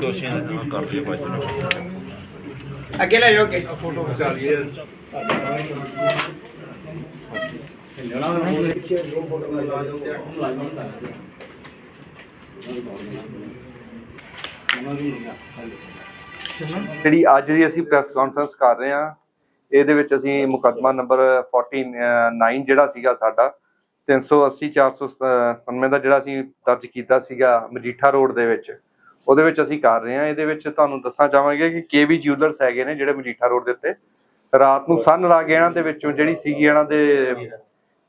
ਦੋਸ਼ੀਆਂ ਦੇ ਨਾਲ ਕਰ ਦਿਓ ਬਾਜੀ ਨੂੰ ਅੱਗੇ ਲੈ ਜਾਓ ਅੱਗੇ। ਫੋਟੋ ਖਿਚਾ ਲਈਏ ਜਿਹੜੀ ਅੱਜ ਦੀ ਅਸੀਂ ਪ੍ਰੈਸ ਕਾਨਫਰੰਸ ਕਰ ਰਹੇ ਹਾਂ ਇਹਦੇ ਵਿੱਚ ਅਸੀਂ ਮੁਕੱਦਮਾ ਨੰਬਰ 49 ਜਿਹੜਾ ਸੀਗਾ ਸਾਡਾ 380 497 ਦਾ ਜਿਹੜਾ ਅਸੀਂ ਦਰਜ ਕੀਤਾ ਸੀਗਾ ਮਜੀਠਾ ਰੋਡ ਦੇ ਵਿੱਚ, ਉਹਦੇ ਵਿੱਚ ਅਸੀਂ ਕਰ ਰਹੇ ਹਾਂ। ਇਹਦੇ ਵਿੱਚ ਤੁਹਾਨੂੰ ਦੱਸਣਾ ਚਾਹਾਂਗੇ ਕਿ ਕੇਵੀ ਜਿਊਲਰਸ ਹੈਗੇ ਨੇ ਜਿਹੜੇ ਮਜੀਠਾ ਰੋਡ ਦੇ ਉੱਤੇ। ਰਾਤ ਨੂੰ ਸੰਨ ਲਾ ਕੇ ਇਹਨਾਂ ਦੇ ਵਿੱਚੋਂ ਜਿਹੜੀ ਸੀਗੀ ਇਹਨਾਂ ਦੇ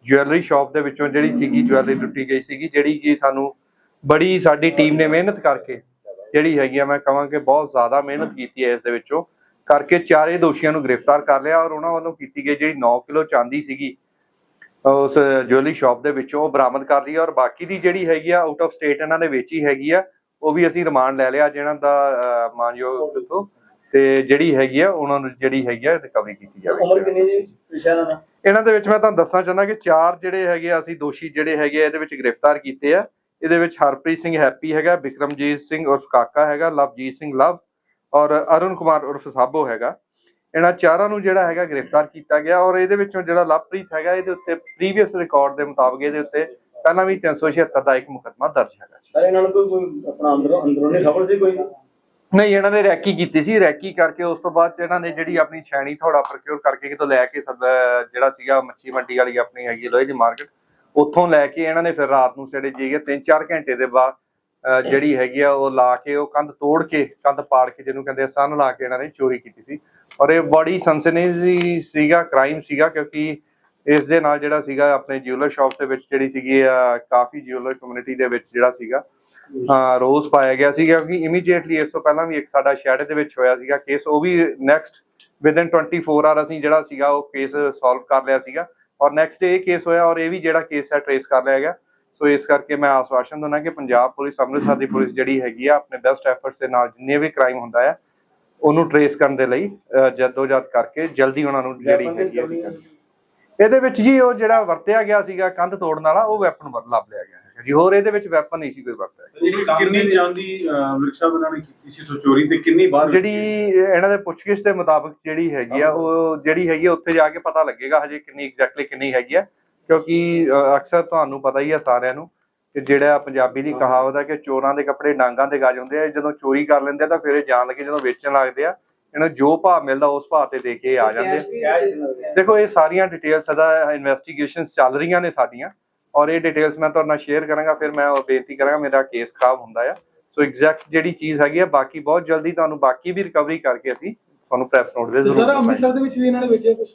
ਜੁਐਲਰੀ ਸ਼ਾਪ ਦੇ ਵਿੱਚੋਂ ਜਿਹੜੀ ਸੀਗੀ ਜੁਐਲਰੀ ਲੁੱਟੀ ਗਈ ਸੀਗੀ, ਜਿਹੜੀ ਕਿ ਸਾਨੂੰ ਬੜੀ ਸਾਡੀ ਟੀਮ ਨੇ ਮਿਹਨਤ ਕਰਕੇ ਜਿਹੜੀ ਹੈਗੀ ਆ, ਮੈਂ ਕਹਾਂ ਕਿ ਬਹੁਤ ਜ਼ਿਆਦਾ ਮਿਹਨਤ ਕੀਤੀ ਹੈ ਇਸ ਦੇ ਵਿੱਚੋਂ। ਕਰਕੇ ਚਾਰੇ ਦੋਸ਼ੀਆਂ ਨੂੰ ਗ੍ਰਿਫਤਾਰ ਕਰ ਲਿਆ ਔਰ ਉਹਨਾਂ ਵੱਲੋਂ ਕੀਤੀ ਗਈ ਜਿਹੜੀ 9 ਕਿਲੋ ਚਾਂਦੀ ਸੀਗੀ ਉਸ ਜੁਐਲਰੀ ਸ਼ਾਪ ਦੇ ਵਿੱਚੋਂ ਬਰਾਮਦ ਕਰ ਲਈ ਔਰ ਬਾਕੀ ਦੀ ਜਿਹੜੀ ਹੈਗੀ ਆ ਆਊਟ ਆਫ ਸਟੇਟ ਇਹਨਾਂ ਨੇ ਵੇਚੀ ਹੈਗੀ ਆ ਉਹ ਵੀ ਅਸੀਂ ਰਿਮਾਂਡ ਲੈ ਲਿਆ ਜਿਹਨਾਂ ਦਾ ਮਾਨਯੋਗ ਤੋਂ ਤੇ ਜਿਹੜੀ ਹੈਗੀ ਆ ਉਹਨਾਂ ਨੂੰ ਜਿਹੜੀ ਹੈਗੀ ਆ ਰਿਕਵਰੀ ਕੀਤੀ ਜਾਵੇ। ਉਮਰ ਕਿੰਨੀ ਜੀ ਵਿਸ਼ਾ ਦਾ? ਇਹਨਾਂ ਦੇ ਵਿੱਚ ਮੈਂ ਤੁਹਾਨੂੰ ਦੱਸਣਾ ਚਾਹੁੰਦਾ ਕਿ ਚਾਰ ਜਿਹੜੇ ਹੈਗੇ ਆ ਅਸੀਂ ਦੋਸ਼ੀ ਜਿਹੜੇ ਹੈਗੇ ਆ ਇਹਦੇ ਵਿੱਚ ਗ੍ਰਿਫਤਾਰ ਕੀਤੇ ਆ। ਇਹਦੇ ਵਿੱਚ ਹਰਪ੍ਰੀਤ ਸਿੰਘ ਹੈਪੀ ਹੈਗਾ ਵਿਕਰਮਜੀਤ ਸਿੰਘ ਉਰਫ ਕਾਕਾ ਹੈਗਾ ਲਵਜੀਤ ਸਿੰਘ ਲਵ ਔਰ ਅਰੁਣ ਕੁਮਾਰ ਉਰਫ ਸਾਬੋ ਹੈਗਾ। ਇਹਨਾਂ ਚਾਰਾਂ ਨੂੰ ਜਿਹੜਾ ਹੈਗਾ ਗ੍ਰਿਫਤਾਰ ਕੀਤਾ ਗਿਆ ਔਰ ਇਹਦੇ ਵਿੱਚੋਂ ਜਿਹੜਾ ਲਵਪ੍ਰੀਤ ਹੈਗਾ ਇਹਦੇ ਉੱਤੇ ਪ੍ਰੀਵੀਅਸ ਰਿਕਾਰਡ ਦੇ ਮੁਤਾਬਕ ਇਹਦੇ ਉੱਤੇ ਪਹਿਲਾਂ ਵੀ 376 ਦਾ ਇੱਕ ਮੁਕੱਦਮਾ ਦਰਜ ਹੈਗਾ ਸਰ ਇਹਨਾਂ ਨੂੰ ਕੋਈ ਆਪਣਾ ਅੰਦਰੋਂ ਅੰਦਰੂਨੀ ਖਬਰ ਸੀ ਕੋਈ? ਨਹੀਂ ਇਹਨਾਂ ਨੇ ਰੈਕੀ ਕੀਤੀ ਸੀ। ਰੈਕੀ ਕਰਕੇ ਉਸ ਤੋਂ ਬਾਅਦ ਚ ਇਹਨਾਂ ਨੇ ਜਿਹੜੀ ਆਪਣੀ ਛੈਣੀ ਥੋੜਾ ਪ੍ਰੋਕਿਉਰ ਕਰਕੇ ਕਿਤੋਂ ਲੈ ਕੇ ਜਿਹੜਾ ਸੀਗਾ ਮੱਛੀ ਮੰਡੀ ਵਾਲੀ ਆਪਣੀ ਹੈਗੀ ਲੋਹੇ ਦੀ ਮਾਰਕੀਟ ਉੱਥੋਂ ਲੈ ਕੇ ਇਹਨਾਂ ਨੇ ਫਿਰ ਰਾਤ ਨੂੰ ਜਿਹੜੇ ਜੀਗੇ 3-4 ਘੰਟੇ ਦੇ ਬਾਅਦ ਜਿਹੜੀ ਹੈਗੀ ਆ, ਉਹ ਲਾ ਕੇ, ਉਹ ਕੰਧ ਤੋੜ ਕੇ, ਕੰਧ ਪਾੜ ਕੇ ਜਿਹਨੂੰ ਕਹਿੰਦੇ ਆ, ਸੰਨ ਲਾ ਕੇ ਇਹਨਾਂ ਨੇ ਚੋਰੀ ਕੀਤੀ ਸੀ। ਔਰ ਇਹ ਬੜੀ ਸਨਸਨੀ ਸੀਗਾ ਕ੍ਰਾਈਮ ਸੀਗਾ, ਕਿਉਂਕਿ ਇਸ ਦੇ ਨਾਲ ਜਿਹੜਾ ਸੀਗਾ, ਆਪਣੇ ਜਿਊਲਰ ਸ਼ਾਪ ਦੇ ਵਿੱਚ ਜਿਹੜੀ ਸੀਗੀ ਕਾਫੀ ਜਿਊਲਰ ਕਮਿਊਨਿਟੀ ਦੇ ਵਿੱਚ ਜਿਹੜਾ ਸੀਗਾ ਹਾਂ ਰੋਸ ਪਾਇਆ ਗਿਆ ਸੀ, ਕਿਉਂਕਿ ਇਮੀਡੀਏਟਲੀ ਇਸ ਤੋਂ ਪਹਿਲਾਂ ਵੀ ਇੱਕ ਸਾਡਾ ਸ਼ਹਿਰ ਦੇ ਵਿੱਚ ਹੋਇਆ ਸੀਗਾ ਕੇਸ ਉਹ ਵੀ ਨੈਕਸਟ ਵਿਦਨ 24 ਆਰ ਅਸੀਂ ਜਿਹੜਾ ਸੀਗਾ, ਉਹ ਕੇਸ ਸੋਲਵ ਕਰ ਲਿਆ ਸੀਗਾ। ਔਰ ਨੈਕਸਟ ਇਹ ਕੇਸ ਹੋਇਆ, ਔਰ ਇਹ ਵੀ ਜਿਹੜਾ ਕੇਸ ਹੈ ਟਰੇਸ ਕਰ ਲਿਆ ਗਿਆ। ਸੋ ਇਸ ਕਰਕੇ ਮੈਂ ਆਸ਼ਵਾਸਨ ਦਿੰਦਾ ਕਿ ਪੰਜਾਬ ਪੁਲਿਸ ਅੰਮ੍ਰਿਤਸਰ ਦੀ ਪੁਲਿਸ ਜਿਹੜੀ ਹੈਗੀ ਆ ਆਪਣੇ ਬੈਸਟ ਐਫਰਟਸ ਦੇ ਨਾਲ ਜਿੰਨੇ ਵੀ ਕ੍ਰਾਈਮ ਹੁੰਦਾ ਹੈ ਉਹਨੂੰ ਟਰੇਸ ਕਰਨ ਦੇ ਲਈ ਜਦੋਜਦ ਕਰਕੇ ਜਲਦੀ ਉਹਨਾਂ ਨੂੰ ਜਿਹੜੀ ਹੈਗੀ ਆ ਇਹਦੇ ਵਿੱਚ ਜੀ ਉਹ ਜਿਹੜਾ ਵਰਤਿਆ ਗਿਆ ਸੀਗਾ ਕੰਧ ਤੋੜਨ ਵਾਲਾ ਉਹ ਵੈਪਨ ਲੱਭ ਲਿਆ ਗਿਆ ਹੈ ਜੀ। ਹੋਰ ਇਹਦੇ ਵਿੱਚ ਵੈਪਨ ਨਹੀਂ ਸੀ ਕੋਈ ਵਰਤਿਆ ਕਿੰਨੀ ਚਾਂਦੀ ਰਿਕਸ਼ਾ ਬਣਾਣੀ ਕੀਤੀ ਸੀ ਤੋਂ ਚੋਰੀ ਤੇ ਕਿੰਨੀ ਬਾਹਰ ਜਿਹੜੀ ਇਹਨਾਂ ਦੇ ਪੁੱਛਗਿੱਛ ਦੇ ਮੁਤਾਬਕ ਜਿਹੜੀ ਹੈਗੀ ਆ ਉਹ ਜਿਹੜੀ ਹੈਗੀ ਆ ਉੱਥੇ ਜਾ ਕੇ ਪਤਾ ਲੱਗੇਗਾ ਹਜੇ ਕਿੰਨੀ ਐਗਜ਼ੈਕਟਲੀ ਕਿੰਨੀ ਹੈਗੀ ਆ। ਕਿਉਂਕਿ ਅਕਸਰ ਤੁਹਾਨੂੰ ਪਤਾ ਹੀ ਆ ਸਾਰਿਆਂ ਨੂੰ ਕਿ ਜਿਹੜਾ ਪੰਜਾਬੀ ਦੀ ਕਹਾਵਤ ਹੈ ਕਿ ਚੋਰਾਂ ਦੇ ਕੱਪੜੇ ਡਾਂਗਾਂ ਦੇ ਗੱਜ ਹੁੰਦੇ ਆ ਜਦੋਂ ਚੋਰੀ ਕਰ ਲੈਂਦੇ ਆ ਤਾਂ ਫਿਰ ਇਹ ਜਾਣ ਲੱਗੇ ਜਦੋਂ ਵੇਚਣ ਲੱਗਦੇ ਆ ਇਹਨਾਂ ਜੋ ਭਾਅ ਮਿਲਦਾ ਉਸ ਭਾਅ ਤੇ ਦੇ ਕੇ ਆ ਜਾਂਦੇ ਦੇਖੋ ਇਹ ਸਾਰੀਆਂ ਡਿਟੇਲਸ ਸਦਾ ਇਨਵੈਸਟੀਗੇਸ਼ਨਸ ਚੱਲ ਰਹੀਆਂ ਨੇ ਸਾਡੀਆਂ ਔਰ ਇਹ ਡਿਟੇਲਸ ਮੈਂ ਤੁਹਾਡੇ ਨਾਲ ਸ਼ੇਅਰ ਕਰਾਂਗਾ ਫਿਰ ਮੈਂ ਉਹ ਬੇਨਤੀ ਕਰਾਂਗਾ ਮੇਰਾ ਕੇਸ ਖਰਾਬ ਹੁੰਦਾ ਆ। ਸੋ ਐਗਜ਼ੈਕਟ ਜਿਹੜੀ ਚੀਜ਼ ਹੈਗੀ ਆ ਬਾਕੀ ਬਹੁਤ ਜਲਦੀ ਤੁਹਾਨੂੰ ਬਾਕੀ ਵੀ ਰਿਕਵਰੀ ਕਰਕੇ ਅਸੀਂ ਤੁਹਾਨੂੰ ਪ੍ਰੈਸ ਨੋਟ ਦੇ ਜ਼ਰੂਰ ਸਰ। ਅੰਮ੍ਰਿਤਸਰ ਦੇ ਵਿੱਚ ਵੀ ਇਹਨਾਂ ਨੇ ਵੇਚਿਆ ਕੁਝ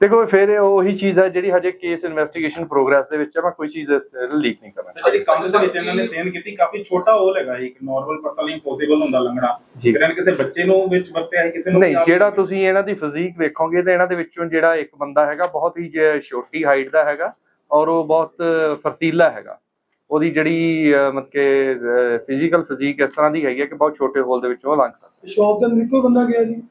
ਦੇਖੋ ਫਿਰ ਇਹ ਉਹੀ ਚੀਜ਼ ਹੈ ਜਿਹੜੀ ਹਜੇ ਕੇਸ ਇਨਵੈਸਟੀਗੇਸ਼ਨ ਪ੍ਰੋਗਰੈਸ ਦੇ ਵਿੱਚ ਹੈ ਮੈਂ ਕੋਈ ਚੀਜ਼ ਲੀਕ ਨਹੀਂ ਕਰਨਾ ਜਿਹੜੀ ਕੰਧ ਦੇ ਵਿੱਚ ਇਹਨਾਂ ਨੇ ਸੇਨ ਕੀਤੀ ਕਾਫੀ ਛੋਟਾ ਹੋਲ ਹੈਗਾ ਇੱਕ ਨਾਰਮਲ ਪਰਸਨ ਲਈ ਪੋਸੀਬਲ ਹੁੰਦਾ ਲੰਘਣਾ। ਇਹਨਾਂ ਨੇ ਕਿਸੇ ਬੱਚੇ ਨੂੰ ਵਿੱਚ ਵਰਤਿਆ ਸੀ ਕਿਸੇ ਨੂੰ ਨਹੀਂ ਜਿਹੜਾ ਤੁਸੀਂ ਇਹਨਾਂ ਦੀ ਫਿਜ਼ੀਕ ਵੇਖੋਗੇ ਤੇ ਇਹਨਾਂ ਦੇ ਵਿੱਚੋਂ ਜਿਹੜਾ ਇੱਕ ਬੰਦਾ ਹੈਗਾ ਬਹੁਤ ਹੀ ਛੋਟੀ ਹਾਈਟ ਦਾ ਹੈਗਾ ਔਰ ਉਹ ਬਹੁਤ ਫਰਤੀਲਾ ਹੈਗਾ। ਉਹਦੀ ਜਿਹੜੀ ਮਤਲਬ ਕਿ ਫਿਜ਼ੀਕਲ ਫਿਜ਼ੀਕ ਇਸ ਤਰ੍ਹਾਂ ਦੀ ਹੈਗੀ ਹੈ ਕਿ ਬਹੁਤ ਛੋਟੇ ਹੋਲ ਦੇ ਵਿੱਚੋਂ ਉਹ ਲੰਘ ਸਕਦਾ। ਸ਼ਾਪ ਦੇ ਅੰਦਰ ਇੱਕੋ ਬੰਦਾ ਗਿਆ ਜੀ?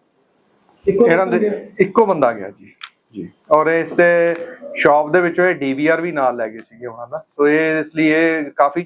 ਇੱਕੋ ਇਹਨਾਂ ਦੇ? ਇੱਕੋ ਬੰਦਾ ਗਿਆ ਜੀ। ਜੀ। ਔਰ ਇਸ ਤੇ ਸ਼ਾਪ ਦੇ ਵਿੱਚੋਂ ਇਹ ਡੀਵੀਆਰ ਵੀ ਨਾਲ ਲੈ ਗਏ ਸੀਗੇ ਉਹਨਾਂ ਦਾ। ਸੋ ਇਹ ਇਸ ਲਈ ਇਹ ਕਾਫੀ